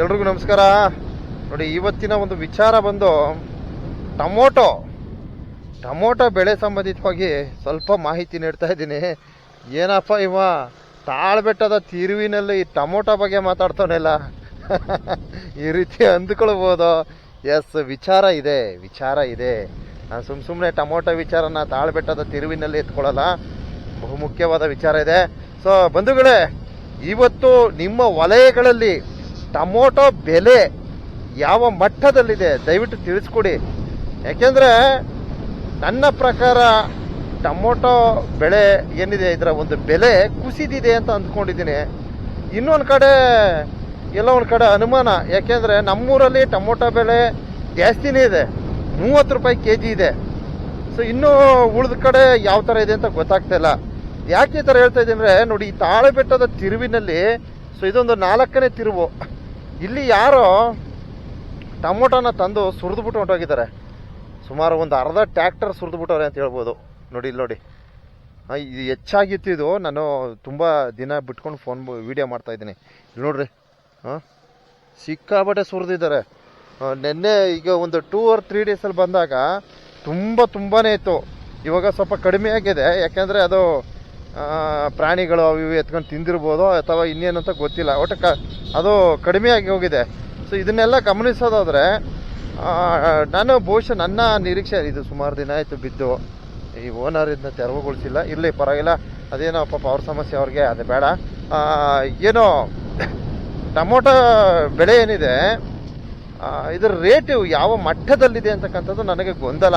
ಎಲ್ರಿಗೂ ನಮಸ್ಕಾರ. ನೋಡಿ, ಇವತ್ತಿನ ಒಂದು ವಿಚಾರ ಬಂದು, ಟೊಮೊಟೊ. ಟೊಮೊಟೊ ಬೆಳೆ ಸಂಬಂಧಿತವಾಗಿ ಸ್ವಲ್ಪ ಮಾಹಿತಿ ನೀಡ್ತಾ ಇದ್ದೀನಿ. ಏನಪ್ಪ ಇವ? ತಾಳ್ಬೆಟ್ಟದ ತಿರುವಿನಲ್ಲಿ ಟೊಮೊಟೊ ಬಗ್ಗೆ ಮಾತಾಡ್ತಾನೆಲ್ಲ ಈ ರೀತಿ ಅಂದ್ಕೊಳ್ಬೋದು. ಎಸ್ ವಿಚಾರ ಇದೆ ವಿಚಾರ ಇದೆ. ನಾನು ಸುಮ್ಮ ಸುಮ್ಮನೆ ಟೊಮೊಟೊ ವಿಚಾರನ ತಾಳ್ಬೆಟ್ಟದ ತಿರುವಿನಲ್ಲಿ ಎತ್ಕೊಳ್ಳಲ್ಲ. ಬಹುಮುಖ್ಯವಾದ ವಿಚಾರ ಇದೆ. ಸೊ ಬಂಧುಗಳೇ, ಇವತ್ತು ನಿಮ್ಮ ವಲಯಗಳಲ್ಲಿ ಟೊಮೊಟೊ ಬೆಲೆ ಯಾವ ಮಟ್ಟದಲ್ಲಿದೆ ದಯವಿಟ್ಟು ತಿಳಿಸ್ಕೊಡಿ. ಯಾಕೆಂದರೆ ನನ್ನ ಪ್ರಕಾರ ಟೊಮೊಟೊ ಬೆಳೆ ಏನಿದೆ, ಇದರ ಒಂದು ಬೆಲೆ ಕುಸಿದಿದೆ ಅಂತ ಅಂದ್ಕೊಂಡಿದ್ದೀನಿ. ಇನ್ನೊಂದು ಕಡೆ, ಎಲ್ಲ ಒಂದು ಕಡೆ ಅನುಮಾನ. ಯಾಕೆಂದರೆ ನಮ್ಮೂರಲ್ಲಿ ಟೊಮೊಟೊ ಬೆಲೆ ಜಾಸ್ತಿನೇ ಇದೆ. ಮೂವತ್ತು ರೂಪಾಯಿ ಕೆ ಜಿ ಇದೆ. ಸೊ ಇನ್ನೂ ಉಳಿದ ಕಡೆ ಯಾವ ಥರ ಇದೆ ಅಂತ ಗೊತ್ತಾಗ್ತಾ ಇಲ್ಲ. ಯಾಕೆ ಈ ಥರ ಹೇಳ್ತಾ ಇದ್ದೀನಿ ನೋಡಿ, ಈ ತಾಳೆಬೆಟ್ಟದ ತಿರುವಿನಲ್ಲಿ ಸೊ ಇದೊಂದು ನಾಲ್ಕನೇ ತಿರುವು. ಇಲ್ಲಿ ಯಾರೋ ಟೊಮೊಟೊನ ತಂದು ಸುರಿದ್ಬಿಟ್ಟು ಹೊಂಟೋಗಿದ್ದಾರೆ. ಸುಮಾರು ಒಂದು ಅರ್ಧ ಟ್ಯಾಕ್ಟರ್ ಸುರಿದ್ಬಿಟ್ಟವ್ರೆ ಅಂತ ಹೇಳ್ಬೋದು. ನೋಡಿ, ಇಲ್ಲಿ ನೋಡಿ. ಇದು ಹೆಚ್ಚಾಗಿತ್ತು ಇದು. ನಾನು ತುಂಬ ದಿನ ಬಿಟ್ಕೊಂಡು ಫೋನ್ ವೀಡಿಯೋ ಮಾಡ್ತಾ ಇದ್ದೀನಿ. ಇಲ್ಲಿ ನೋಡಿರಿ. ಹಾಂ ಸಿಕ್ಕಾಬಟ್ಟೆ ಸುರಿದಿದ್ದಾರೆ. ನಿನ್ನೆ ಈಗ ಒಂದು ಟೂ ಆರ್ ತ್ರೀ ಡೇಸಲ್ಲಿ ಬಂದಾಗ ತುಂಬ ತುಂಬಾ ಇತ್ತು. ಇವಾಗ ಸ್ವಲ್ಪ ಕಡಿಮೆ ಆಗಿದೆ. ಯಾಕೆಂದರೆ ಅದು ಪ್ರಾಣಿಗಳು ಅವು ಇವು ಎತ್ಕೊಂಡು ತಿಂದಿರ್ಬೋದು ಅಥವಾ ಇನ್ನೇನು ಅಂತ ಗೊತ್ತಿಲ್ಲ. ಒಟ್ಟು ಕ, ಅದು ಕಡಿಮೆ ಆಗಿ ಹೋಗಿದೆ. ಸೊ ಇದನ್ನೆಲ್ಲ ಗಮನಿಸೋದಾದರೆ ನಾನು ಬಹುಶಃ ನನ್ನ ನಿರೀಕ್ಷೆ, ಇದು ಸುಮಾರು ದಿನ ಆಯಿತು ಬಿದ್ದು, ಈ ಓನರ್ ಇದನ್ನ ತೆರವುಗೊಳಿಸಿಲ್ಲ. ಇರಲಿ, ಪರವಾಗಿಲ್ಲ. ಅದೇನೋ ಪಾಪ ಅವ್ರ ಸಮಸ್ಯೆ ಅವ್ರಿಗೆ, ಅದು ಬೇಡ. ಏನೋ, ಟೊಮೊಟೊ ಬೆಳೆ ಏನಿದೆ ಇದರ ರೇಟು ಯಾವ ಮಟ್ಟದಲ್ಲಿದೆ ಅಂತಕ್ಕಂಥದ್ದು ನನಗೆ ಗೊಂದಲ.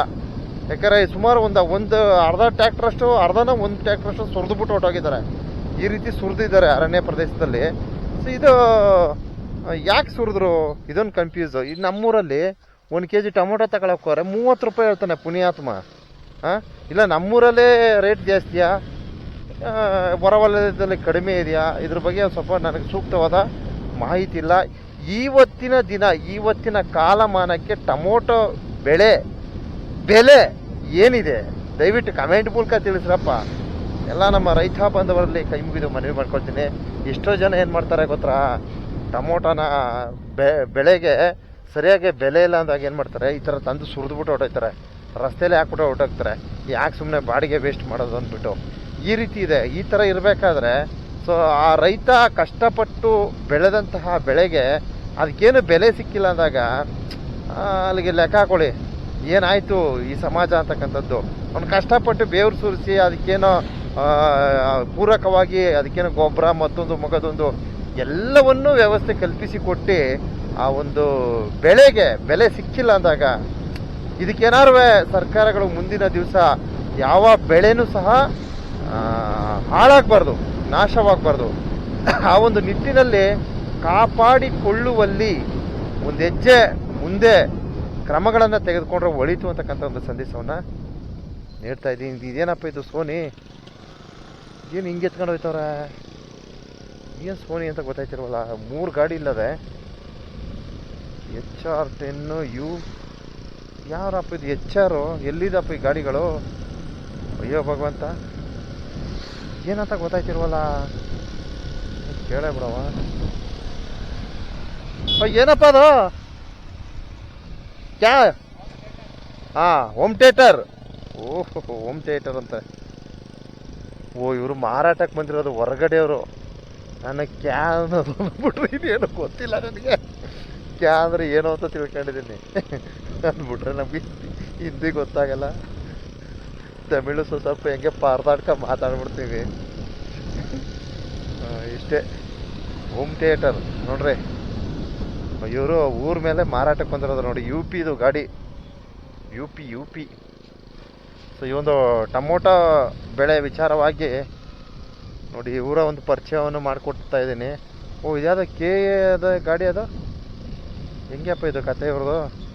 ಯಾಕಂದರೆ ಸುಮಾರು ಒಂದು ಒಂದು ಅರ್ಧ ಟ್ಯಾಕ್ಟ್ರಷ್ಟು, ಅರ್ಧನ ಒಂದು ಟ್ಯಾಕ್ಟ್ರಷ್ಟು ಸುರಿದ್ಬಿಟ್ಟು ಹೊಟ್ಟೋಗಿದ್ದಾರೆ ಈ ರೀತಿ ಸುರಿದಿದ್ದಾರೆ ಅರಣ್ಯ ಪ್ರದೇಶದಲ್ಲಿ. ಸೊ ಇದು ಯಾಕೆ ಸುರಿದ್ರು? ಇದೊಂದು ಕನ್ಫ್ಯೂಸ್ ಈ ನಮ್ಮೂರಲ್ಲಿ ಒಂದು ಕೆ ಜಿ ಟೊಮೊಟೊ ತಗೊಳಕ್ಕೆ ಹೋದ್ರೆ ಮೂವತ್ತು ರೂಪಾಯಿ ಹೇಳ್ತಾನೆ ಪುಣ್ಯಾತ್ಮ. ಹಾಂ ಇಲ್ಲ, ನಮ್ಮೂರಲ್ಲೇ ರೇಟ್ ಜಾಸ್ತಿಯಾ ಹೊರವಲಯದಲ್ಲಿ ಕಡಿಮೆ ಇದೆಯಾ? ಇದ್ರ ಬಗ್ಗೆ ಸ್ವಲ್ಪ ನನಗೆ ಸೂಕ್ತವಾದ ಮಾಹಿತಿ ಇಲ್ಲ. ಇವತ್ತಿನ ದಿನ, ಇವತ್ತಿನ ಕಾಲಮಾನಕ್ಕೆ ಟೊಮೊಟೊ ಬೆಳೆ ಬೆಲೆ ಏನಿದೆ? ದಯವಿಟ್ಟು ಕಮೆಂಟ್ ಮೂಲಕ ತಿಳಿಸ್ರಪ್ಪ. ಎಲ್ಲ ನಮ್ಮ ರೈತ ಬಾಂಧವರಲ್ಲಿ ಕೈ ಮುಗಿದು ಮನವಿ ಮಾಡ್ಕೊಳ್ತೀನಿ. ಎಷ್ಟೋ ಜನ ಏನು ಮಾಡ್ತಾರೆ ಗೊತ್ತಾ? ಟೊಮೊಟೊನ ಬೆ, ಬೆಳೆಗೆ ಸರಿಯಾಗಿ ಬೆಲೆ ಇಲ್ಲ ಅಂದಾಗ ಏನು ಮಾಡ್ತಾರೆ? ಈ ಥರ ತಂದು ಸುರಿದ್ಬಿಟ್ಟು ಹೊಟ್ಟೋಗ್ತಾರೆ ರಸ್ತೆಯಲ್ಲೇ ಹಾಕ್ಬಿಟ್ಟು ಹೊಟ್ಟೋಗ್ತಾರೆ ಯಾಕೆ ಸುಮ್ಮನೆ ಬಾಡಿಗೆ ವೇಸ್ಟ್ ಮಾಡೋದು ಅಂದ್ಬಿಟ್ಟು? ಈ ರೀತಿ ಇದೆ. ಈ ಥರ ಇರಬೇಕಾದ್ರೆ ಸೊ, ಆ ರೈತ ಕಷ್ಟಪಟ್ಟು ಬೆಳೆದಂತಹ ಬೆಳೆಗೆ ಅದಕ್ಕೇನು ಬೆಲೆ ಸಿಕ್ಕಿಲ್ಲ ಅಂದಾಗ ಅಲ್ಲಿಗೆ ಲೆಕ್ಕ ಹಾಕೊಳ್ಳಿ. ಏನಾಯಿತು ಈ ಸಮಾಜ ಅಂತಕ್ಕಂಥದ್ದು? ಅವ್ನು ಕಷ್ಟಪಟ್ಟು ಬೇವ್ರು ಸುರಿಸಿ ಅದಕ್ಕೇನೋ ಪೂರಕವಾಗಿ ಅದಕ್ಕೇನು ಗೊಬ್ಬರ ಮತ್ತೊಂದು ಮಗದೊಂದು ಎಲ್ಲವನ್ನೂ ವ್ಯವಸ್ಥೆ ಕಲ್ಪಿಸಿ ಕೊಟ್ಟು ಆ ಒಂದು ಬೆಳೆಗೆ ಬೆಲೆ ಸಿಕ್ಕಿಲ್ಲ ಅಂದಾಗ. ಇದಕ್ಕೇನಾರು ಸರ್ಕಾರಗಳು ಮುಂದಿನ ದಿವಸ ಯಾವ ಬೆಳೆನೂ ಸಹ ಹಾಳಾಗಬಾರ್ದು, ನಾಶವಾಗಬಾರ್ದು. ಆ ಒಂದು ನಿಟ್ಟಿನಲ್ಲಿ ಕಾಪಾಡಿಕೊಳ್ಳುವಲ್ಲಿ ಒಂದು ಹೆಜ್ಜೆ ಮುಂದೆ ಕ್ರಮಗಳನ್ನು ತೆಗೆದುಕೊಂಡ್ರೆ ಒಳಿತು ಅಂತಕ್ಕಂಥ ಒಂದು ಸಂದೇಶವನ್ನು ನೀಡ್ತಾ ಇದ್ದೀನಿ. ಇದೇನಪ್ಪ ಇದು ಸೋನಿ? ಏನು ಹಿಂಗೆ ಎತ್ಕೊಂಡು ಹೋಯ್ತವ್ರ? ಏನು ಸೋನಿ ಅಂತ ಗೊತ್ತಾಯ್ತಿರವಲ್ಲ ಮೂರು ಗಾಡಿ ಇಲ್ಲದೆ. ಎಚ್ ಆರ್ ಟೆನ್ನು ಯು ಯಾರಪ್ಪ ಇದು ಎಚ್ ಆರು ಎಲ್ಲಿದಪ್ಪ ಈ ಗಾಡಿಗಳು? ಅಯ್ಯೋ ಭಗವಂತ. ಏನಂತ ಗೊತ್ತಾಯ್ತಿರುವಲ್ಲ ಕೇಳೇ ಬಿಡವ ಏನಪ್ಪ ಅದು? ಕ್ಯಾ? ಹಾಂ, ಹೋಮ್ ಥಿಯೇಟರ್. ಓಹ್, ಹೋಮ್ ಥಿಯೇಟರ್ ಅಂತ. ಓ, ಇವರು ಮಾರಾಟಕ್ಕೆ ಬಂದಿರೋದು ಹೊರಗಡೆಯವರು. ನನಗೆ ಕ್ಯಾ ಅನ್ನೋದು ಅಂದ್ಬಿಟ್ರೆ. ಗೊತ್ತಿಲ್ಲ ನನಗೆ. ಕ್ಯಾ ಅಂದರೆ ಏನು ಅಂತ ತಿಳ್ಕೊಂಡಿದ್ದೀನಿ. ಅಂದ್ಬಿಟ್ರೆ ನಮಗೆ ಹಿಂದಿ ಗೊತ್ತಾಗಲ್ಲ. ತಮಿಳು ಸ್ವಲ್ಪ ಸ್ವಲ್ಪ ಹೆಂಗೆ ಪರದಾಡ್ಕ ಮಾತಾಡ್ಬಿಡ್ತೀವಿ. ಇಷ್ಟೇ. ಹೋಮ್ ಥಿಯೇಟರ್, ನೋಡ್ರಿ. ಇವರು ಊರ ಮೇಲೆ ಮಾರಾಟಕ್ಕೆ ಬಂದಿರೋದು ನೋಡಿ, ಯು ಪಿದು ಗಾಡಿ. U P U P. So ಈ ಒಂದು ಟೊಮೊಟೊ ಬೆಳೆ ವಿಚಾರವಾಗಿ ನೋಡಿ ಇವರ ಒಂದು ಪರಿಚಯವನ್ನು ಮಾಡಿಕೊಡ್ತಾ ಇದ್ದೀನಿ. ಓ, ಇದ್ಯಾವುದು ಕೆ ಅದ ಗಾಡಿ ಅದು? ಹೆಂಗ್ಯಪ್ಪ ಇದು ಕತೆ ಇವ್ರದ್ದು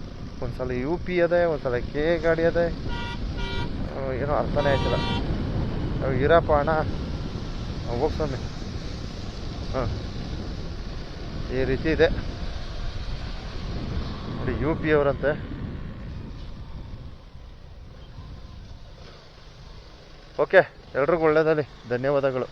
ಒಂದು ಸಲ ಯು ಪಿ ಅದೇ ಒಂದು ಸಲ ಕೆ ಗಾಡಿ ಅದೇ. ಏನೋ ಅರ್ಥನೇ ಆಯ್ತಿಲ್ಲ. ಇರಪ್ಪ ಅಣ್ಣ. ಹೋಗಿ ಸ್ವಾಮಿ. ಹಾಂ. ಈ ರೀತಿ ಇದೆ. ನೋಡಿ ಯು ಪಿ ಅವರಂತೆ. ಓಕೆ ಎಲ್ರಿಗೂ ಒಳ್ಳೆಯದಲ್ಲಿ ಧನ್ಯವಾದಗಳು.